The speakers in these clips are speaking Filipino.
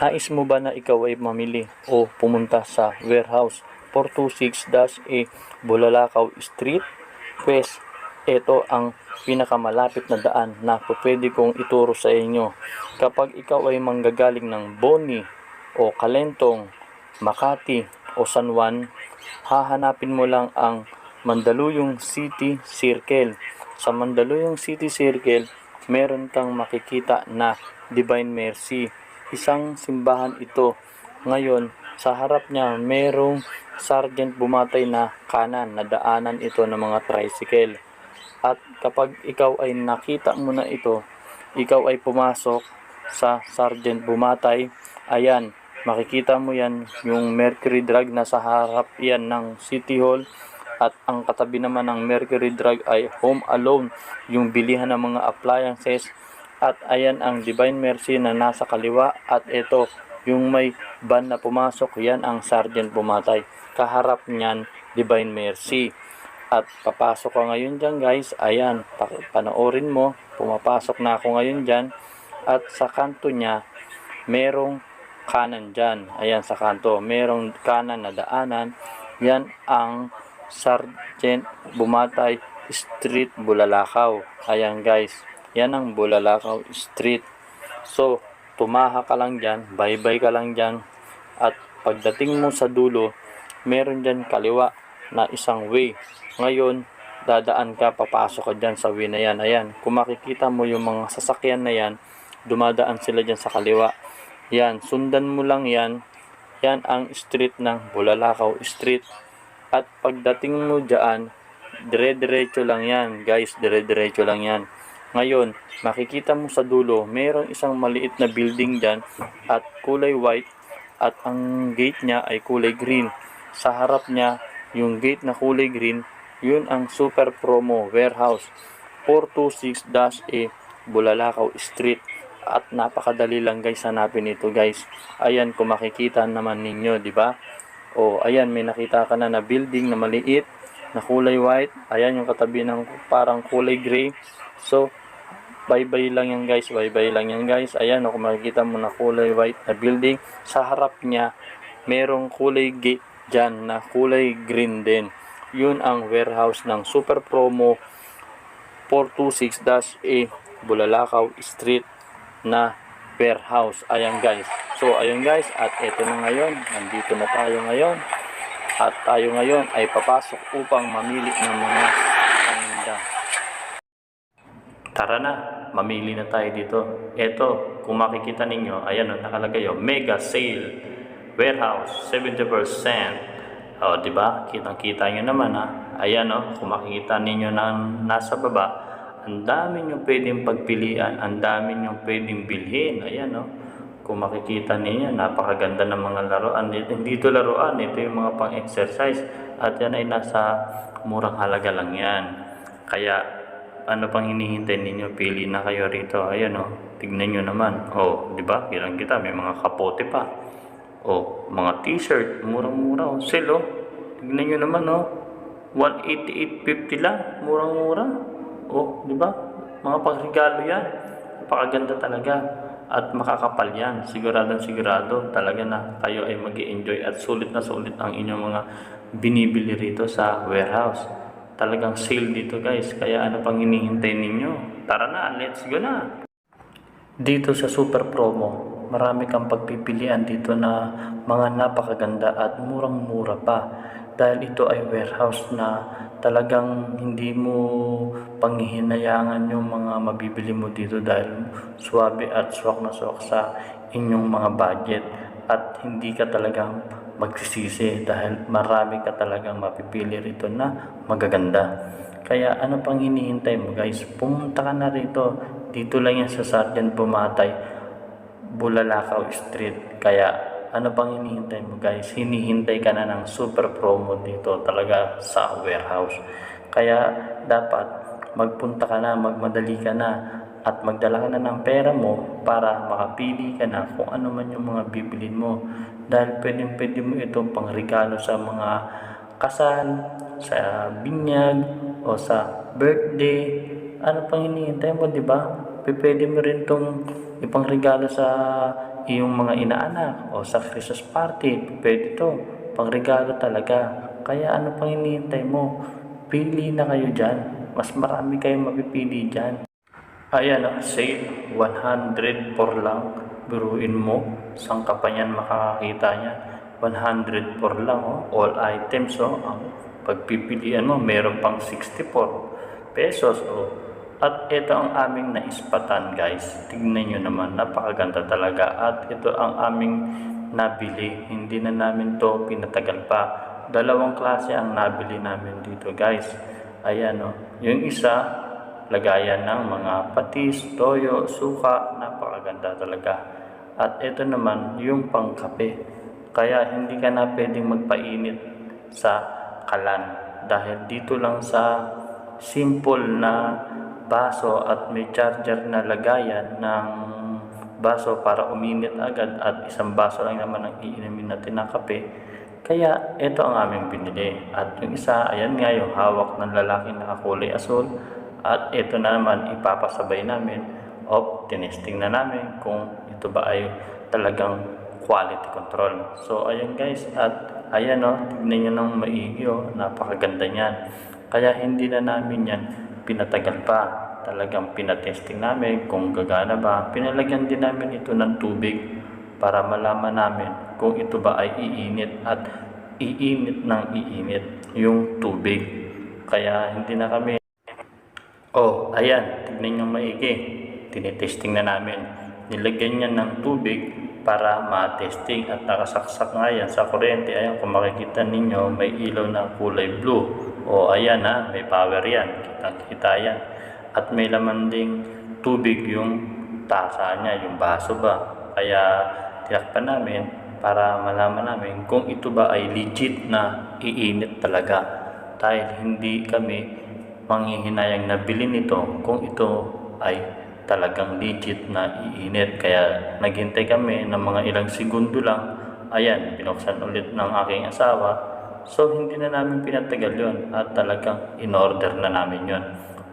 Nais mo ba na ikaw ay mamili o pumunta sa warehouse 426-A Bulalakaw Street? Pues, ito ang pinakamalapit na daan na pwede kong ituro sa inyo. Kapag ikaw ay manggagaling ng Boni o Kalentong, Makati o San Juan, hahanapin mo lang ang Mandaluyong City Circle. Sa Mandaluyong City Circle, meron kang makikita na Divine Mercy. Isang simbahan ito. Ngayon, sa harap niya, merong sergeant bumatay na kanan na daanan ito ng mga tricycle. At kapag ikaw ay nakita mo na ito, ikaw ay pumasok sa sergeant bumatay, ayan, makikita mo yan yung Mercury Drug na sa harap yan ng City Hall at ang katabi naman ng Mercury Drug ay Home Alone, yung bilihan ng mga appliances at ayan ang Divine Mercy na nasa kaliwa at ito yung may van na pumasok, yan ang Sergeant Bumatay. Kaharap niyan, Divine Mercy. At papasok ka ngayon dyan guys, ayan, pa- panoorin mo, pumapasok na ako ngayon dyan at sa kanto niya, merong kanan dyan. Ayan sa kanto, merong kanan na daanan. Yan ang Sergeant Bumatay Street, Bulalakaw. Ayan guys, yan ang Bulalakaw Street. So, tumaha ka lang dyan, bye-bye ka lang dyan. At pagdating mo sa dulo, meron dyan kaliwa na isang way. Ngayon, dadaan ka, papasok ka dyan sa way na yan. Ayan, kung makikita mo yung mga sasakyan na yan, dumadaan sila dyan sa kaliwa. Yan, sundan mo lang yan. Yan ang street ng Bulalakaw Street. At pagdating mo dyan, dire-diretso lang yan, guys, dire-diretso lang yan. Ngayon, makikita mo sa dulo, mayroong isang maliit na building dyan at kulay white at ang gate niya ay kulay green. Sa harap niya, yung gate na kulay green, yun ang Super Promo Warehouse 426-A Bulalakaw Street. At napakadali lang guys hanapin ito guys. Ayan kung naman ninyo, di ba? O ayan may nakita ka na na building na maliit na kulay white. Ayan yung katabi ng parang kulay gray. So bye-bye lang yan guys, bye-bye lang yan guys. Ayan, kung makikita mo na kulay white na building, sa harap niya, merong kulay gate dyan na kulay green din. Yun ang warehouse ng Super Promo 426-A Bulalakaw Street na warehouse. Ayan guys. So, ayun guys, at eto na ngayon, nandito na tayo ngayon. At tayo ngayon ay papasok upang mamili ng mga paninda. Tara na, mamili na tayo dito. Ito, kung makikita ninyo, ayan o, nakalagay o, Mega Sale Warehouse, 70%. O, di ba? Kitang-kita nyo naman ha. Ayan o, kung makikita ninyo na nasa baba, ang dami nyo pwedeng pagpilian, ang dami nyo pwedeng bilhin. Ayan o. Kung makikita ninyo, napakaganda ng mga laruan. Hindi ito laruan, ito yung mga pang-exercise. At yan ay nasa murang halaga lang yan. Kaya, ano pang hinihintay ninyo? Pili na kayo rito. Ayan o, tignan nyo naman. O, di ba? Kilang kita, may mga kapote pa. O, mga t-shirt, murang-mura. O, sale o. Tignan nyo naman o. 188.50 lang. Murang-mura. O, di ba? Mga pangregalo yan. Napakaganda talaga. At makakapal yan. Siguradong sigurado talaga na kayo ay mag enjoy at sulit na sulit ang inyong mga binibili rito sa warehouse. Talagang sale dito guys. Kaya ano pang hinihintay ninyo? Tara na, let's go na! Dito sa Super Promo, marami kang pagpipilian dito na mga napakaganda at murang-mura pa. Dahil ito ay warehouse na talagang hindi mo panghihinayangan yung mga mabibili mo dito dahil swabe at swak na swak sa inyong mga budget at hindi ka talagang magsisisi dahil marami ka talagang mapipili rito na magaganda. Kaya ano pang hinihintay mo guys? Pumunta ka na rito. Dito lang yan sa Sergeant Pumatay, Bulalakaw Street. Kaya ano pang hinihintay mo guys? Hinihintay ka na ng super promo dito talaga sa warehouse. Kaya dapat magpunta ka na, magmadali ka na at magdala ka na ng pera mo para makapili ka na kung ano man yung mga bibilin mo. Dahil pwedeng pwede mo itong pangregalo sa mga kasal, sa binyag, o sa birthday. Ano pang hinihintay mo, di ba? Pwede mo rin itong ipangregalo sa iyong mga inaanak o sa Christmas party, pwede to. Pangregalo talaga. Kaya ano pang hinihintay mo? Pili na kayo dyan. Mas marami kayong mapipili dyan. Ayan, ah, sale 100 for lang. Biruin mo, saan ka pa yan makakakita niyan? 100 for lang, oh. all items. Oh. Ang pagpipilian mo, meron pang 64 pesos. Oh. At ito ang aming naispatan guys. Tingnan nyo naman, napakaganda talaga. At ito ang aming nabili. Hindi na namin to pinatagal pa. Dalawang klase ang nabili namin dito guys. Ayan o. Yung isa, lagayan ng mga patis, toyo, suka. Napakaganda talaga. At ito naman, yung pangkape. Kaya hindi ka na pwedeng magpainit sa kalan. Dahil dito lang sa simple na baso at may charger na lagayan ng baso para uminit agad at isang baso lang naman ang iinumin natin ng kape. Kaya ito ang aming binili. At yung isa, ayan nga yung hawak ng lalaki na kulay asul. At ito na naman ipapasabay namin o tinesting na namin kung ito ba ay talagang quality control. So ayan guys at ayan o, tignan nyo ng maigi o, napakaganda niyan. Kaya hindi na namin yan pinatagal pa. Talagang pinatesting namin kung gagana ba. Pinalagyan din namin ito ng tubig para malaman namin kung ito ba ay iinit at iinit ng iinit yung tubig. Kaya hindi na kami Oh, ayan, tignan nyo maigi. Tinitesting na namin. Nilagyan niya ng tubig para ma-testing at nakasaksak nga yan sa kuryente. Ayan, kung makikita ninyo, may ilaw na kulay blue. O ayan ha, may power yan. Kitang-kita yan. At may laman ding tubig yung tasa niya, yung baso ba. Kaya tinakpan namin para malaman namin kung ito ba ay legit na iinit talaga. Dahil hindi kami manghihinayang na bilhin ito kung ito ay talagang legit na iinit. Kaya naghintay kami ng mga ilang segundo lang. Ayan, binuksan ulit ng aking asawa. So, hindi na namin pinatagal yon at talagang in-order na namin yon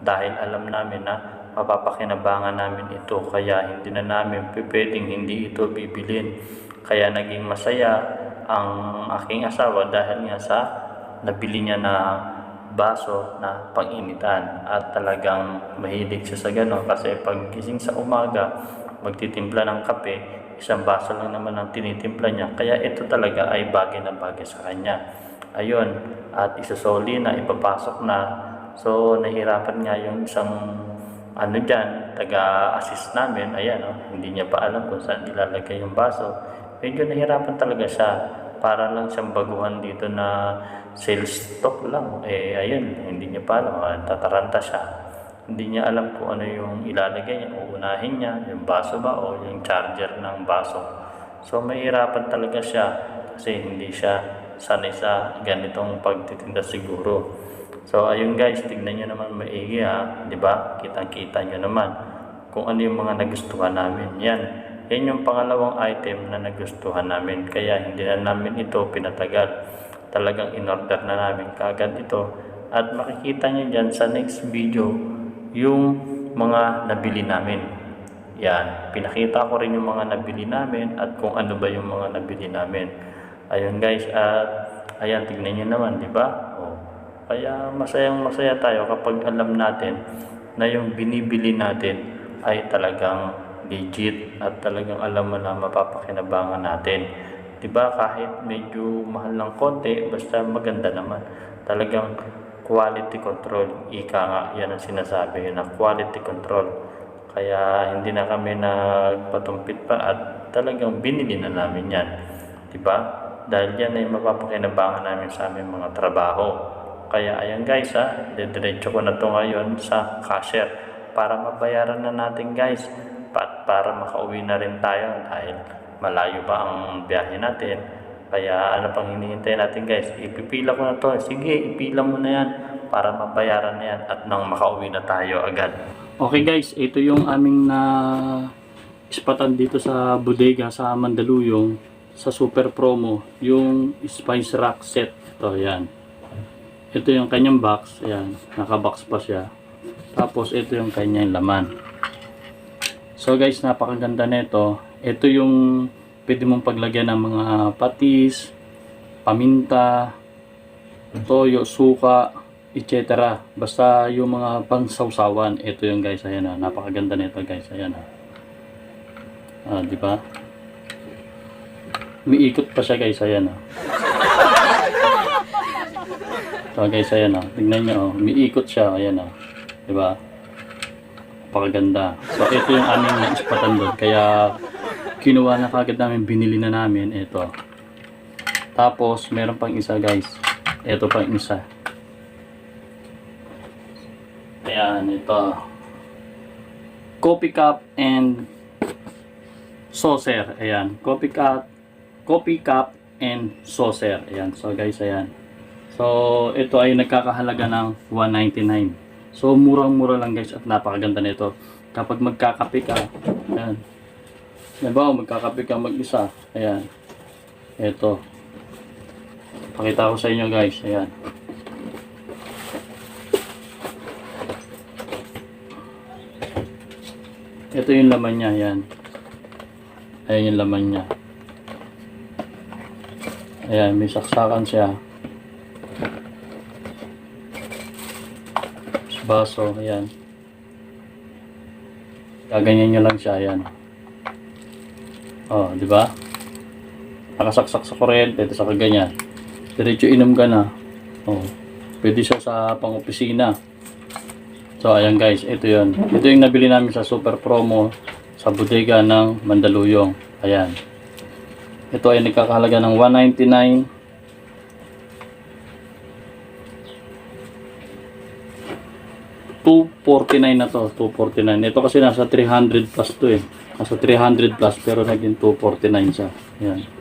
Dahil alam namin na mapapakinabangan namin ito. Kaya hindi na namin pwedeng hindi ito bibilin. Kaya naging masaya ang aking asawa dahil nga sa nabili niya na baso na pang-initan. At talagang mahilig siya sa gano'n kasi pag gising sa umaga magtitimpla ng kape isang baso lang naman ang tinitimpla niya. Kaya ito talaga ay bagay na bagay sa kanya. Ayun at isasoli na ipapasok na. So nahirapan nga yung isang ano dyan taga-assist namin. Ayan oh, hindi niya pa alam kung saan ilalagay yung baso. Medyo nahirapan talaga siya para lang siyang baguhan dito na sales stock lang. Eh, ayun, hindi niya pa alam. ah, Tataranta siya. Hindi niya alam kung ano yung ilalagay niya. Uunahin niya, yung baso ba o yung charger ng baso. So, mahirapan talaga siya kasi hindi siya sanay sa ganitong pagtitinda siguro. So, ayun guys, tignan nyo naman maigi ha. Di ba? Kitang-kita nyo naman kung ano yung mga nagustuhan namin. Yan. Yan yung pangalawang item na nagustuhan namin. Kaya hindi na namin ito pinatagal talagang in-order na namin kagad ito at makikita nyo dyan sa next video yung mga nabili namin yan, pinakita ko rin yung mga nabili namin at kung ano ba yung mga nabili namin ayun guys at ayan tignan nyo naman di ba oh. kaya masayang masaya tayo kapag alam natin na yung binibili natin ay talagang legit at talagang alam mo na mapapakinabangan natin. 'di ba? Kahit medyo mahal ng konti basta maganda naman. Talagang quality control. Ika nga yan ang sinasabi na quality control. Kaya hindi na kami nagpatumpit pa at talagang binili na namin yan. 'di ba? Dahil yan ay mapapakinabangan namin sa aming mga trabaho. Kaya ayan guys ha didiretso ko na to ngayon sa cashier para mabayaran na natin guys at para makauwi na rin tayo dahil malayo pa ang biyahe natin. Kaya ano pang hinihintay natin guys, ipipila ko na to. Sige, ipila mo na yan para mabayaran na yan at nang makauwi na tayo agad. Okay guys, ito yung aming na ispatan dito sa bodega sa Mandaluyong sa super promo, yung spice rack set. Ito, yan. Ito yung kanyang box, yan, nakabox pa siya. Tapos ito yung kanyang laman. So guys, napakaganda nito. Ito yung pwede mong paglagyan ng mga patis, paminta, toyo, suka, etc. Basta yung mga pangsawsawan. Ito yung guys, ayan na. Napakaganda nito guys, ayan na. Ah, di ba? Umiikot pa siya guys, ayan na. Ito guys, ayan na. Tingnan nyo, oh. umiikot siya, ayan na. Di ba? Napakaganda. So, ito yung aming naispatan doon. Kaya, kinuha na kagad namin, binili na namin. Ito. Tapos, meron pang isa guys. Ito pang isa. Ayan, ito. Coffee cup and saucer. Ayan. Coffee cup, coffee cup and saucer. Ayan. So guys, ayan. So, ito ay nagkakahalaga ng 199. So, murang-mura lang guys at napakaganda nito. Kapag magkakape ka, ayan. Diba, magkakape ka mag-isa. Ayan. Ito. Pakita ko sa inyo guys. Ayan. Ito yung laman niya. Ayan. Ayan yung laman niya. Ayan, may saksakan siya. Baso, ayan. Gaganyan nyo lang siya, ayan. Oh, di ba? Nakasaksak sa kuryente, ito sa kaganyan. Diretso inom ka na. Oh, pwede siya sa pang-opisina. So, ayan guys, ito yon. Ito yung nabili namin sa super promo sa bodega ng Mandaluyong. Ayan. Ito ay nagkakahalaga ng 199 249 na to, 249. Ito kasi nasa 300 plus to eh. Nasa 300 plus pero naging 249 siya. Ayan.